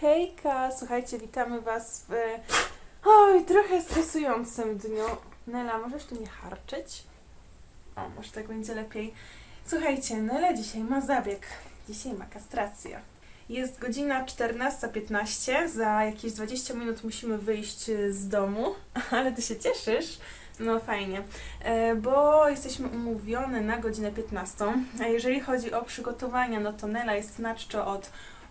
Hejka, słuchajcie, witamy Was w oj, trochę stresującym dniu. Nela, możesz tu nie harczyć? O, może tak będzie lepiej. Słuchajcie, Nela dzisiaj ma zabieg. Dzisiaj ma kastrację. Jest godzina 14.15, za jakieś 20 minut musimy wyjść z domu, ale Ty się cieszysz? No fajnie, E, bo jesteśmy umówione na godzinę 15, a jeżeli chodzi o przygotowania, no to Nela jest na czczo od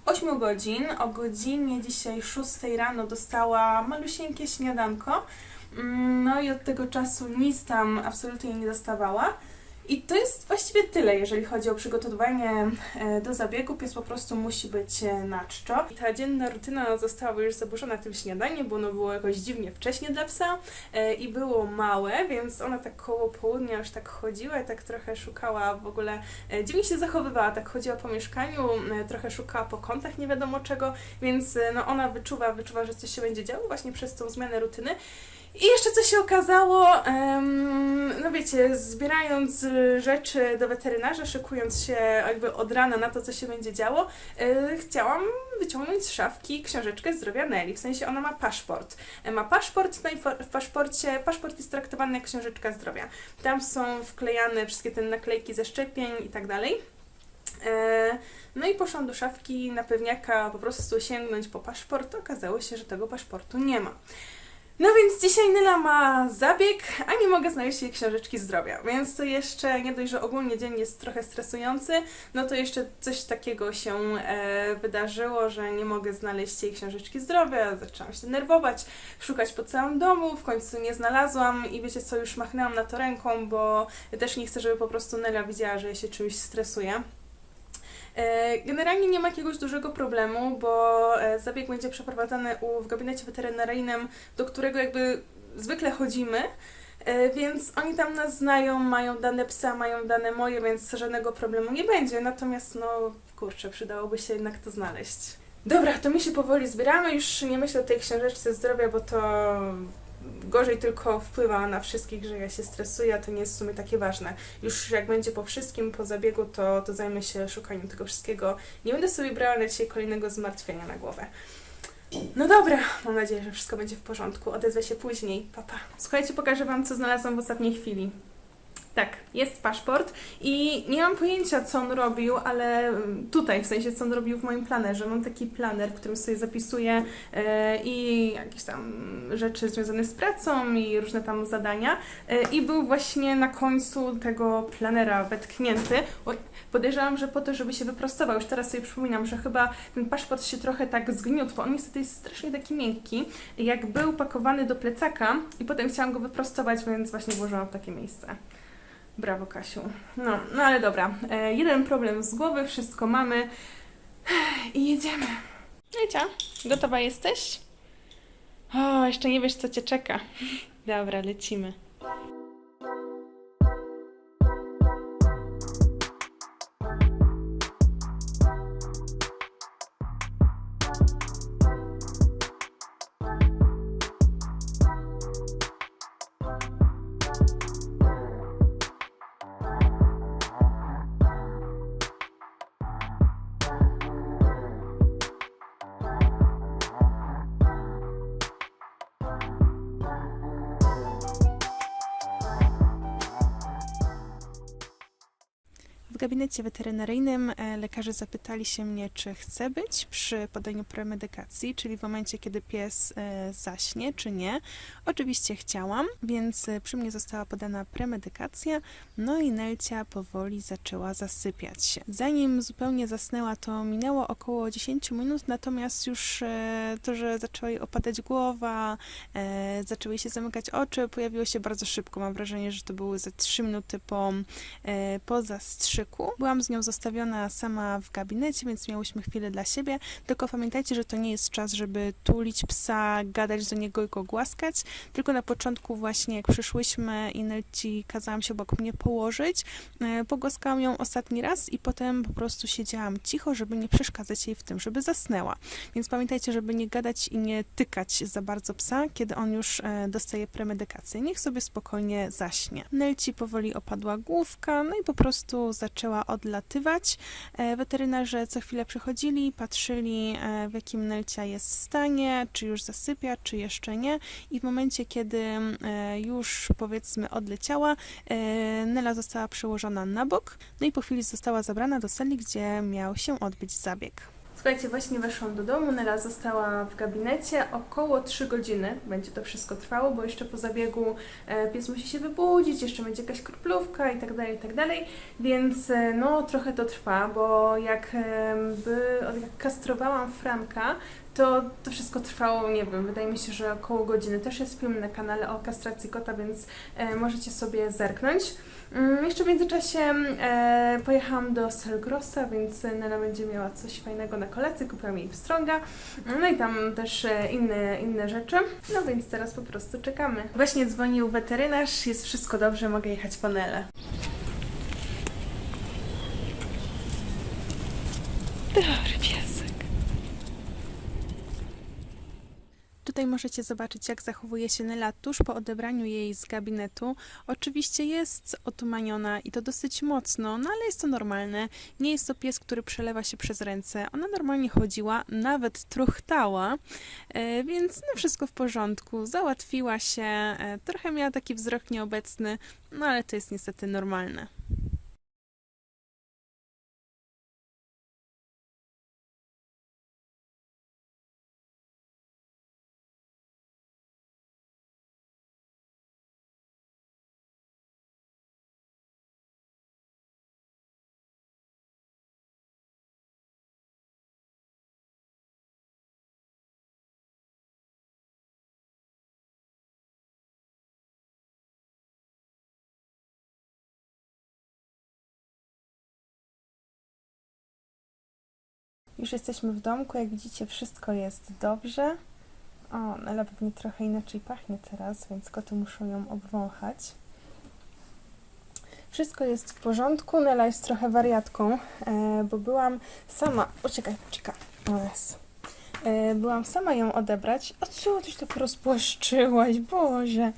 8 godzin. O godzinie dzisiaj 6 rano dostała malusieńkie śniadanko. Mm, No i od tego czasu nic tam absolutnie nie dostawała. I to jest właściwie tyle, jeżeli chodzi o przygotowanie e, do zabiegu. Pies po prostu musi być e, na czczo. I ta dzienna rutyna została już zaburzona tym śniadaniem, bo ono było jakoś dziwnie wcześnie dla psa e, i było małe, więc ona tak koło południa już tak chodziła i tak trochę szukała w ogóle Dziwnie się zachowywała, tak chodziła po mieszkaniu, trochę szukała po kątach nie wiadomo czego, więc no ona wyczuwa, wyczuwa, że coś się będzie działo właśnie przez tą zmianę rutyny. I jeszcze co się okazało, no wiecie, zbierając e, rzeczy do weterynarza, szykując się jakby od rana na to, co się będzie działo, e, chciałam wyciągnąć z szafki książeczkę zdrowia Nelly, w sensie ona ma paszport. E, Ma paszport, no i w paszporcie, paszport jest traktowany jak książeczka zdrowia. Tam są wklejane wszystkie te naklejki ze szczepień i tak dalej. E, No i poszłam do szafki na pewniaka po prostu sięgnąć po paszport. Okazało się, że tego paszportu nie ma. No więc dzisiaj Nyla ma zabieg, a nie mogę znaleźć jej książeczki zdrowia. Więc to jeszcze nie dość, że ogólnie dzień jest trochę stresujący, no to jeszcze coś takiego się e, wydarzyło, że nie mogę znaleźć jej książeczki zdrowia. Zaczęłam się denerwować, szukać po całym domu, w końcu nie znalazłam i wiecie co, już machnęłam na to ręką, bo też nie chcę, żeby po prostu Nela widziała, że ja się czymś stresuję. E, Generalnie nie ma jakiegoś dużego problemu, bo e, zabieg będzie przeprowadzany u, w gabinecie weterynaryjnym, do którego jakby zwykle chodzimy. E, Więc oni tam nas znają, mają dane psa, mają dane moje, więc żadnego problemu nie będzie. Natomiast, no kurczę, przydałoby się jednak to znaleźć. Dobra, to my się powoli zbieramy. Już nie myślę o tej książeczce zdrowia, bo to gorzej tylko wpływa na wszystkich, że ja się stresuję, a to nie jest w sumie takie ważne. Już jak będzie po wszystkim, po zabiegu, to, to zajmę się szukaniem tego wszystkiego. Nie będę sobie brała na dzisiaj kolejnego zmartwienia na głowę. No dobra, mam nadzieję, że wszystko będzie w porządku. Odezwę się później. Papa. Słuchajcie, pokażę Wam, co znalazłam w ostatniej chwili. Tak, jest paszport i nie mam pojęcia, co on robił, ale mm, tutaj, w sensie, co on robił w moim planerze. Mam taki planer, w którym sobie zapisuję e, i jakieś tam rzeczy związane z pracą i różne tam zadania. E, I był właśnie na końcu tego planera wetknięty. Podejrzewam, że po to, żeby się wyprostował. Już teraz sobie przypominam, że chyba ten paszport się trochę tak zgniótł, bo on niestety jest strasznie taki miękki. Jak był pakowany do plecaka i potem chciałam go wyprostować, więc właśnie włożyłam w takie miejsce. Brawo, Kasiu. No, no ale dobra. E, jeden problem z głowy, wszystko mamy i jedziemy. Lecia, gotowa jesteś? O, jeszcze nie wiesz, co cię czeka. Dobra, lecimy. Gabinecie weterynaryjnym e, lekarze zapytali się mnie, czy chcę być przy podaniu premedykacji, czyli w momencie, kiedy pies e, zaśnie, czy nie. Oczywiście chciałam, więc e, przy mnie została podana premedykacja, no i Nelcia powoli zaczęła zasypiać. Zanim zupełnie zasnęła, to minęło około 10 minut, natomiast już to, że zaczęła jej opadać głowa, zaczęły się zamykać oczy, pojawiło się bardzo szybko. Mam wrażenie, że to były ze 3 minuty po po zastrzyku. Byłam z nią zostawiona sama w gabinecie, więc miałyśmy chwilę dla siebie. Tylko pamiętajcie, że to nie jest czas, żeby tulić psa, gadać do niego i go głaskać. Tylko na początku właśnie jak przyszłyśmy i Nelci kazałam się obok mnie położyć, e, pogłaskałam ją ostatni raz i potem po prostu siedziałam cicho, żeby nie przeszkadzać jej w tym, żeby zasnęła. Więc pamiętajcie, żeby nie gadać i nie tykać za bardzo psa, kiedy on już e, dostaje premedykację. Niech sobie spokojnie zaśnie. Nelci powoli opadła główka, no i po prostu zaczęła zaczęła odlatywać. E, Weterynarze co chwilę przychodzili, patrzyli e, w jakim Nelcia jest stanie, czy już zasypia, czy jeszcze nie. I w momencie, kiedy e, już powiedzmy odleciała, Nela została przełożona na bok, no i po chwili została zabrana do celi, gdzie miał się odbyć zabieg. Słuchajcie, właśnie weszłam do domu, Nela została w gabinecie około 3 godziny. Będzie to wszystko trwało, bo jeszcze po zabiegu e, pies musi się wybudzić, jeszcze będzie jakaś kroplówka i tak dalej, i tak dalej. Więc e, no trochę to trwa, bo jak, e, by, jak kastrowałam Franka, to to wszystko trwało, nie wiem, wydaje mi się, że około godziny. Też jest film na kanale o kastracji kota, więc możecie sobie zerknąć. Mm, Jeszcze w międzyczasie e, pojechałam do Selgrossa, więc Nela będzie miała coś fajnego na kolację, kupiłam jej pstrąga, no i tam też e, inne, inne rzeczy. No więc teraz po prostu czekamy. Właśnie dzwonił weterynarz, jest wszystko dobrze, mogę jechać po Nelę. Dobry piesek. Tutaj możecie zobaczyć, jak zachowuje się Nela tuż po odebraniu jej z gabinetu. Oczywiście jest otumaniona i to dosyć mocno, no ale jest to normalne. Nie jest to pies, który przelewa się przez ręce. Ona normalnie chodziła, nawet truchtała, e, więc no wszystko w porządku. Załatwiła się, e, trochę miała taki wzrok nieobecny, no ale to jest niestety normalne. Już jesteśmy w domku, jak widzicie wszystko jest dobrze. O, Nela pewnie trochę inaczej pachnie teraz, więc koty muszą ją obwąchać. Wszystko jest w porządku, Nela jest trochę wariatką, e, bo byłam sama... Uciekaj, uciekaj. O. E, byłam sama ją odebrać. O co tyś tak rozpłaszczyłaś, Boże!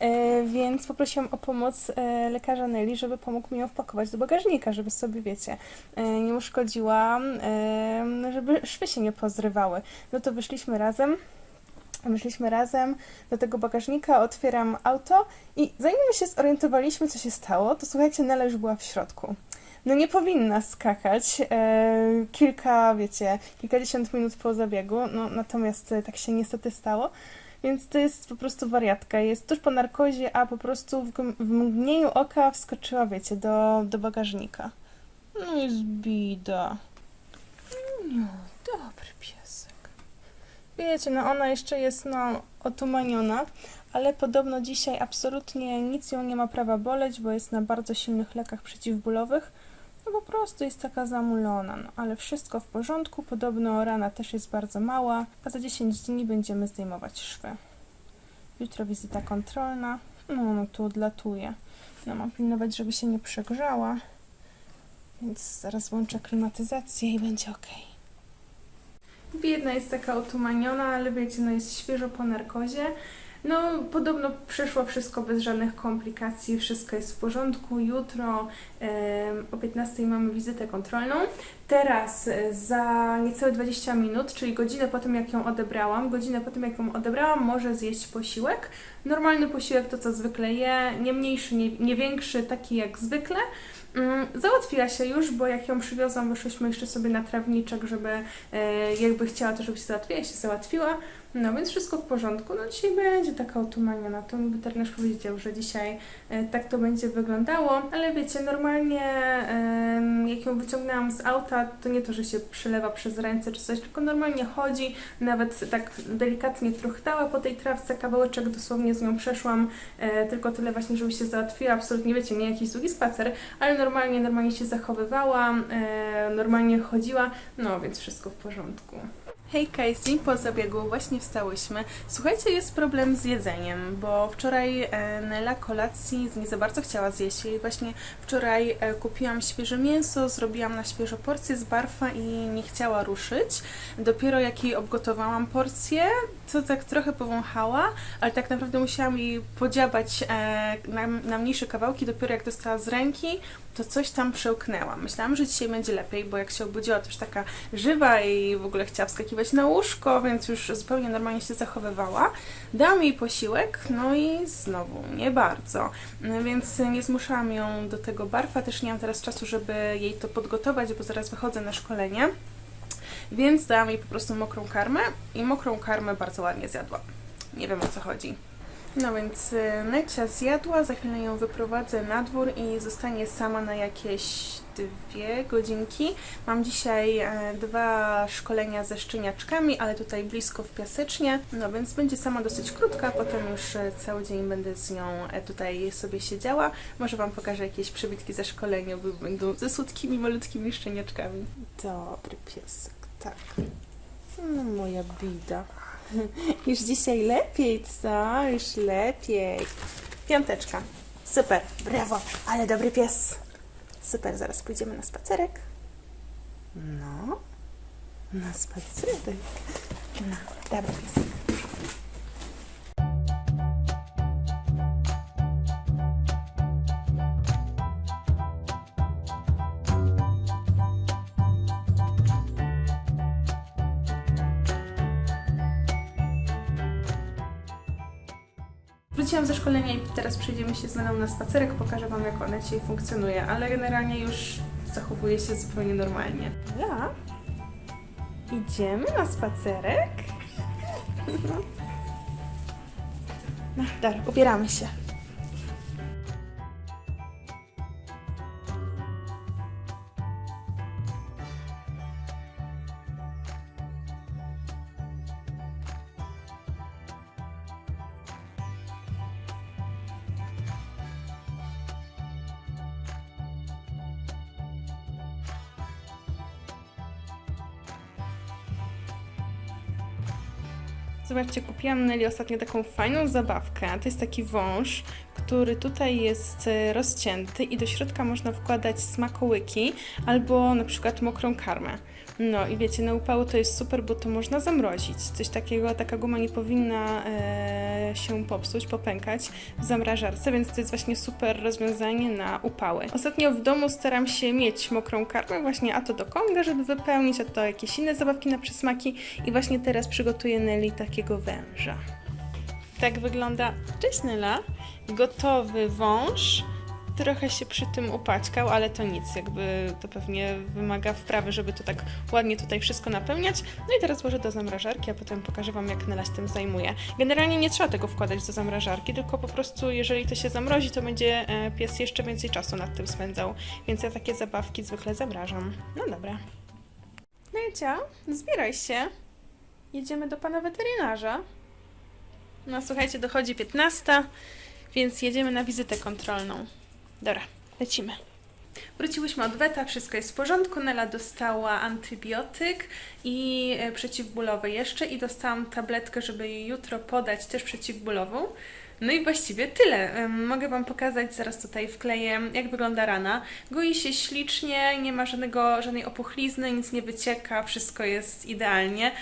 E, więc poprosiłam o pomoc e, lekarza Neli, żeby pomógł mi ją wpakować do bagażnika, żeby sobie, wiecie, e, nie uszkodziła, żeby szwy się nie pozrywały. No to wyszliśmy razem. Wyszliśmy razem do tego bagażnika, otwieram auto i zanim my się zorientowaliśmy, co się stało, to słuchajcie, Nela już była w środku. No nie powinna skakać e, kilka, wiecie, kilkadziesiąt minut po zabiegu, no natomiast tak się niestety stało. Więc to jest po prostu wariatka. Jest tuż po narkozie, a po prostu w, w mgnieniu oka wskoczyła, wiecie, do, do bagażnika. No jest bida. No, dobry piesek. Wiecie, no ona jeszcze jest, no, otumaniona, ale podobno dzisiaj absolutnie nic ją nie ma prawa boleć, bo jest na bardzo silnych lekach przeciwbólowych. No po prostu jest taka zamulona, no ale wszystko w porządku. Podobno rana też jest bardzo mała, a za 10 dni będziemy zdejmować szwy. Jutro wizyta kontrolna. No, no tu odlatuje. No mam pilnować, żeby się nie przegrzała. Więc zaraz włączę klimatyzację i będzie ok. Biedna jest taka otumaniona, ale wiecie, no jest świeżo po narkozie. No, podobno przeszło wszystko bez żadnych komplikacji, wszystko jest w porządku. Jutro o 15 mamy wizytę kontrolną. Teraz e, za niecałe 20 minut, czyli godzinę po tym, jak ją odebrałam, godzinę po tym, jak ją odebrałam, może zjeść posiłek. Normalny posiłek to, co zwykle je, nie mniejszy, nie, nie większy, taki jak zwykle. Mm, Załatwiła się już, bo jak ją przywiozłam, wyszłyśmy jeszcze sobie na trawniczek, żeby e, jakby chciała to, żeby się załatwiła, się załatwiła. No więc wszystko w porządku. No dzisiaj będzie taka otumaniona. To mi weterynarz powiedział, że dzisiaj e, tak to będzie wyglądało. Ale wiecie, normalnie jak ją wyciągnęłam z auta, to nie to, że się przelewa przez ręce czy coś, tylko normalnie chodzi, nawet tak delikatnie truchtała po tej trawce, kawałeczek dosłownie z nią przeszłam, e, tylko tyle właśnie, żeby się załatwiła. Absolutnie wiecie, nie jakiś długi spacer, ale normalnie, normalnie się zachowywała, e, normalnie chodziła, no więc wszystko w porządku. Hej Casey, po zabiegu właśnie wstałyśmy. Słuchajcie, jest problem z jedzeniem, bo wczoraj e, Nela kolacji nie za bardzo chciała zjeść i właśnie wczoraj e, kupiłam świeże mięso, zrobiłam na świeżo porcję z barfa i nie chciała ruszyć. Dopiero jak jej obgotowałam porcję, to tak trochę powąchała, ale tak naprawdę musiałam jej podziabać e, na, na mniejsze kawałki, dopiero jak dostała z ręki, to coś tam przełknęłam. Myślałam, że dzisiaj będzie lepiej, bo jak się obudziła, to już taka żywa i w ogóle chciała wskakiwać na łóżko, więc już zupełnie normalnie się zachowywała. Dałam jej posiłek, no i znowu nie bardzo. No Więc nie zmuszałam ją do tego barfa, też nie mam teraz czasu, żeby jej to podgotować, bo zaraz wychodzę na szkolenie. Więc dałam jej po prostu mokrą karmę i mokrą karmę bardzo ładnie zjadła. Nie wiem o co chodzi. No więc y, Necia zjadła, za chwilę ją wyprowadzę na dwór i zostanie sama na jakieś dwie godzinki. Mam dzisiaj e, dwa szkolenia ze szczeniaczkami, ale tutaj blisko w Piasecznie, no więc będzie sama dosyć krótka, potem już e, cały dzień będę z nią e, tutaj sobie siedziała. Może Wam pokażę jakieś przybitki ze szkolenia, bo będą ze słodkimi, malutkimi szczeniaczkami. Dobry piesek, tak. No moja bida. Już dzisiaj lepiej, co? Już lepiej. Piąteczka. Super, brawo, ale dobry pies. Super, zaraz pójdziemy na spacerek. No, na spacerek. No, dobry piesek. Wróciłam ze szkolenia i teraz przejdziemy się z Nelą na spacerek, pokażę Wam jak ona dzisiaj funkcjonuje, ale generalnie już zachowuje się zupełnie normalnie. Ja? Idziemy na spacerek? No, dobra, ubieramy się. Zobaczcie, kupiłam Nelly ostatnio taką fajną zabawkę. To jest taki wąż, który tutaj jest e, rozcięty i do środka można wkładać smakołyki albo na przykład mokrą karmę. No i wiecie, na upały to jest super, bo to można zamrozić. Coś takiego, taka guma nie powinna e, się popsuć, popękać w zamrażarce, więc to jest właśnie super rozwiązanie na upały. Ostatnio w domu staram się mieć mokrą karmę, właśnie a to do konga, żeby wypełnić, a to jakieś inne zabawki na przysmaki i właśnie teraz przygotuję Nelly takiego węża. Tak wygląda, cześć Nela, gotowy wąż. Trochę się przy tym upaćkał, ale to nic, jakby to pewnie wymaga wprawy, żeby to tak ładnie tutaj wszystko napełniać. No i teraz włożę do zamrażarki, a potem pokażę Wam, jak Nela się tym zajmuje. Generalnie nie trzeba tego wkładać do zamrażarki, tylko po prostu jeżeli to się zamrozi, to będzie e, pies jeszcze więcej czasu nad tym spędzał, więc ja takie zabawki zwykle zamrażam. No dobra. Necia, zbieraj się. Jedziemy do Pana weterynarza. No słuchajcie, dochodzi 15, więc jedziemy na wizytę kontrolną. Dobra, lecimy. Wróciłyśmy od weta, wszystko jest w porządku. Nela dostała antybiotyk i e, przeciwbólowy jeszcze i dostałam tabletkę, żeby jej jutro podać też przeciwbólową. No i właściwie tyle. Mogę Wam pokazać, zaraz tutaj wkleję, jak wygląda rana. Goi się ślicznie, nie ma żadnego, żadnej opuchlizny, nic nie wycieka, wszystko jest idealnie.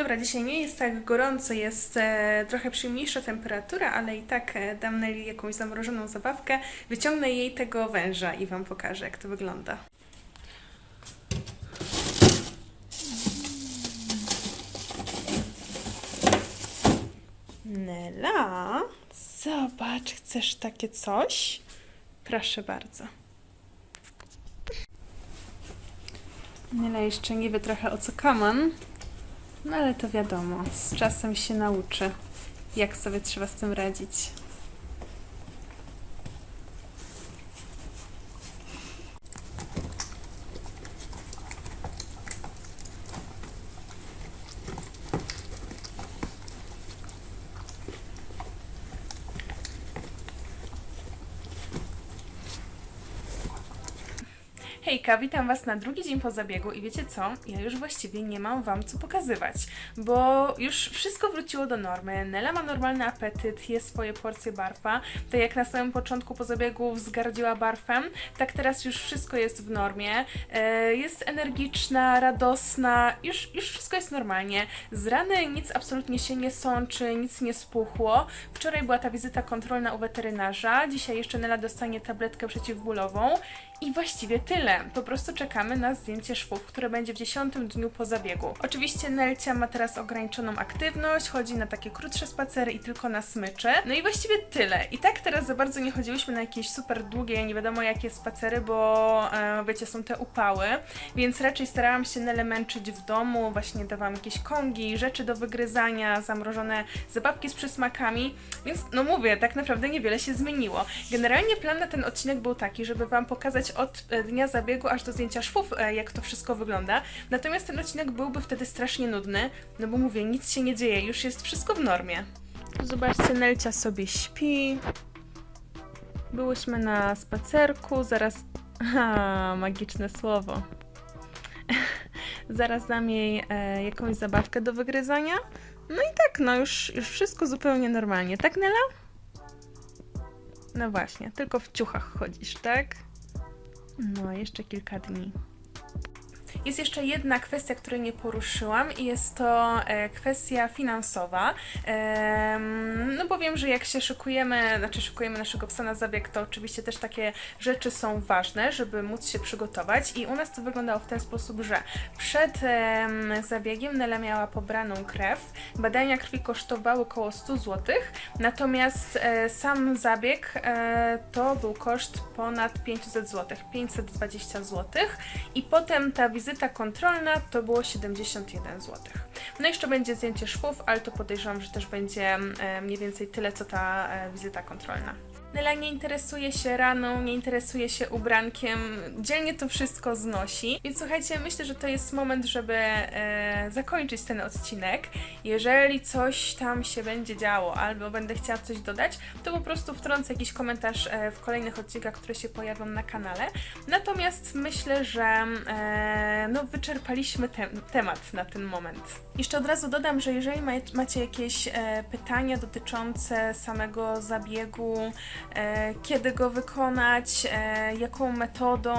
Dobra, dzisiaj nie jest tak gorąco, jest e, trochę przyjemniejsza temperatura, ale i tak e, dam Nelly jakąś zamrożoną zabawkę, wyciągnę jej tego węża i Wam pokażę, jak to wygląda. Nela, zobacz, chcesz takie coś? Proszę bardzo. Nela jeszcze nie wie trochę o co kaman, no ale to wiadomo, z czasem się nauczy, jak sobie trzeba z tym radzić. Hejka, witam Was na drugi dzień po zabiegu i wiecie co? Ja już właściwie nie mam Wam co pokazywać, bo już wszystko wróciło do normy. Nela ma normalny apetyt, je swoje porcje barfa. Tak jak na samym początku po zabiegu wzgardziła barfem, tak teraz już wszystko jest w normie. E, Jest energiczna, radosna, już, już wszystko jest normalnie. Z rany nic absolutnie się nie sączy, nic nie spuchło. Wczoraj była ta wizyta kontrolna u weterynarza, dzisiaj jeszcze Nela dostanie tabletkę przeciwbólową. I właściwie tyle. Po prostu czekamy na zdjęcie szwów, które będzie w 10 dniu po zabiegu. Oczywiście Nelcia ma teraz ograniczoną aktywność, chodzi na takie krótsze spacery i tylko na smycze. No i właściwie tyle. I tak teraz za bardzo nie chodziłyśmy na jakieś super długie, nie wiadomo jakie spacery, bo e, wiecie, są te upały, więc raczej starałam się Nelę męczyć w domu, właśnie dawałam jakieś kongi, rzeczy do wygryzania, zamrożone zabawki z przysmakami, więc no mówię, tak naprawdę niewiele się zmieniło. Generalnie plan na ten odcinek był taki, żeby Wam pokazać od e, dnia zabiegu aż do zdjęcia szwów, e, jak to wszystko wygląda. Natomiast ten odcinek byłby wtedy strasznie nudny, no bo mówię, nic się nie dzieje, już jest wszystko w normie. Zobaczcie, Nelcia sobie śpi. Byłyśmy na spacerku, zaraz... Ha, magiczne słowo. zaraz dam jej e, jakąś zabawkę do wygryzania. No i tak, no już, już wszystko zupełnie normalnie. Tak, Nela? No właśnie, tylko w ciuchach chodzisz, tak? No, jeszcze kilka dni. Jest jeszcze jedna kwestia, której nie poruszyłam i jest to e, kwestia finansowa. No bo wiem, że jak się szykujemy, znaczy szykujemy naszego psa na zabieg, to oczywiście też takie rzeczy są ważne, żeby móc się przygotować i u nas to wyglądało w ten sposób, że przed em, zabiegiem Nela miała pobraną krew, badania krwi kosztowały około 100 zł, natomiast e, sam zabieg e, to był koszt ponad 500 zł, 520 zł i potem ta wizyta kontrolna to było 71 zł. No jeszcze będzie zdjęcie szwów, ale to podejrzewam, że też będzie mniej więcej tyle, co ta e, wizyta kontrolna. Nela nie interesuje się raną, nie interesuje się ubrankiem, dzielnie to wszystko znosi. Więc słuchajcie, myślę, że to jest moment, żeby e, zakończyć ten odcinek. Jeżeli coś tam się będzie działo, albo będę chciała coś dodać, to po prostu wtrącę jakiś komentarz e, w kolejnych odcinkach, które się pojawią na kanale. Natomiast myślę, że e, no, wyczerpaliśmy ten temat na ten moment. Jeszcze od razu dodam, że jeżeli ma, macie jakieś e, pytania dotyczące samego zabiegu, kiedy go wykonać, e, jaką metodą,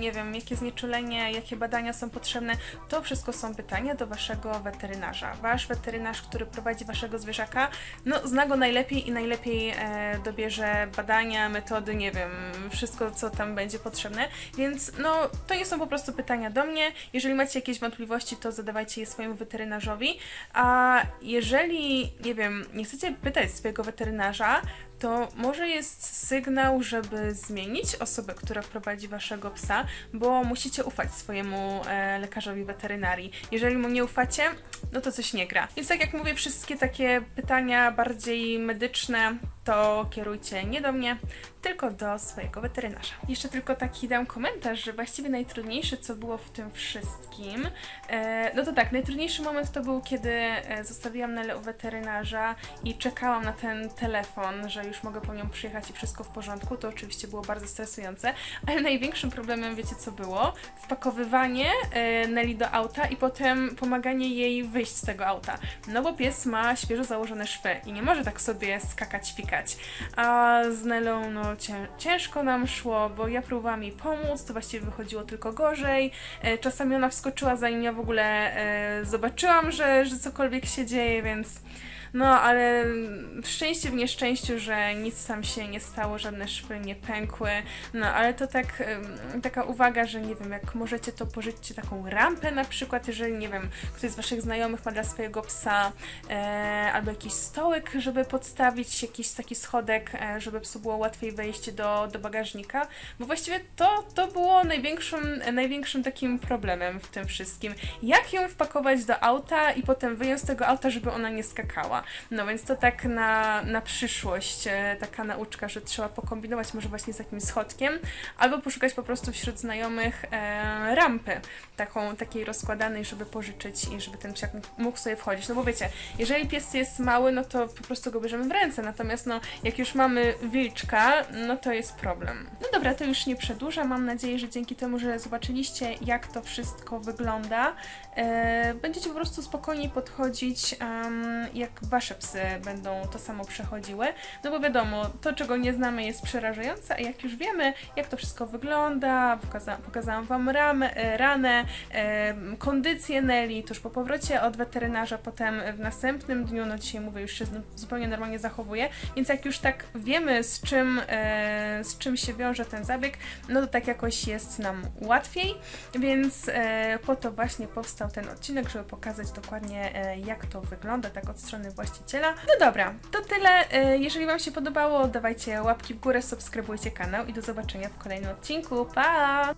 nie wiem, jakie znieczulenie, jakie badania są potrzebne, to wszystko są pytania do waszego weterynarza. Wasz weterynarz, który prowadzi waszego zwierzaka, no zna go najlepiej i najlepiej e, dobierze badania, metody, nie wiem, wszystko co tam będzie potrzebne, więc no to nie są po prostu pytania do mnie. Jeżeli macie jakieś wątpliwości, to zadawajcie je swojemu weterynarzowi, a jeżeli, nie wiem, nie chcecie pytać swojego weterynarza, to może jest sygnał, żeby zmienić osobę, która prowadzi waszego psa, bo musicie ufać swojemu e, lekarzowi weterynarii. Jeżeli mu nie ufacie, no to coś nie gra. Więc tak jak mówię, wszystkie takie pytania bardziej medyczne to kierujcie nie do mnie, tylko do swojego weterynarza. Jeszcze tylko taki dam komentarz, że właściwie najtrudniejsze, co było w tym wszystkim, e, no to tak, najtrudniejszy moment to był, kiedy e, zostawiłam Nelę u weterynarza i czekałam na ten telefon, że już mogę po nią przyjechać i wszystko w porządku. To oczywiście było bardzo stresujące, ale największym problemem, wiecie co było? Wpakowywanie e, Neli do auta i potem pomaganie jej wyjść z tego auta. No bo pies ma świeżo założone szwy i nie może tak sobie skakać, fikać. A z Nelą no cię, ciężko nam szło, bo ja próbowałam jej pomóc, to właściwie wychodziło tylko gorzej. E, czasami ona wskoczyła zanim ja w ogóle e, zobaczyłam, że, że cokolwiek się dzieje, więc no, ale szczęście w nieszczęściu, że nic tam się nie stało, żadne szwy nie pękły. No, ale to tak, taka uwaga, że nie wiem, jak możecie, to pożyćcie taką rampę na przykład, jeżeli, nie wiem, ktoś z Waszych znajomych ma dla swojego psa, e, albo jakiś stołek, żeby podstawić, jakiś taki schodek, e, żeby psu było łatwiej wejść do, do bagażnika, bo właściwie to, to było największym, największym takim problemem w tym wszystkim. Jak ją wpakować do auta i potem wyjąć z tego auta, żeby ona nie skakała. Działa. No więc to tak na, na przyszłość, e, taka nauczka, że trzeba pokombinować może właśnie z jakimś schodkiem, albo poszukać po prostu wśród znajomych e, rampy, taką, takiej rozkładanej, żeby pożyczyć i żeby ten psiak mógł sobie wchodzić. No bo wiecie, jeżeli pies jest mały, no to po prostu go bierzemy w ręce, natomiast no, jak już mamy wilczka, no to jest problem. No dobra, to już nie przedłużam. Mam nadzieję, że dzięki temu, że zobaczyliście, jak to wszystko wygląda, e, będziecie po prostu spokojniej podchodzić, em, jak wasze psy będą to samo przechodziły. No bo wiadomo, to czego nie znamy jest przerażające, a jak już wiemy, jak to wszystko wygląda, pokaza pokazałam wam ramę, e, ranę, e, kondycję Nelly, tuż po powrocie od weterynarza, potem w następnym dniu, no dzisiaj mówię, już się zupełnie normalnie zachowuje, więc jak już tak wiemy, z czym, e, z czym się wiąże ten zabieg, no to tak jakoś jest nam łatwiej, więc e, po to właśnie powstał ten odcinek, żeby pokazać dokładnie e, jak to wygląda, tak od strony właściciela. No dobra, to tyle. E, jeżeli Wam się podobało, dawajcie łapki w górę, subskrybujcie kanał i do zobaczenia w kolejnym odcinku. Pa!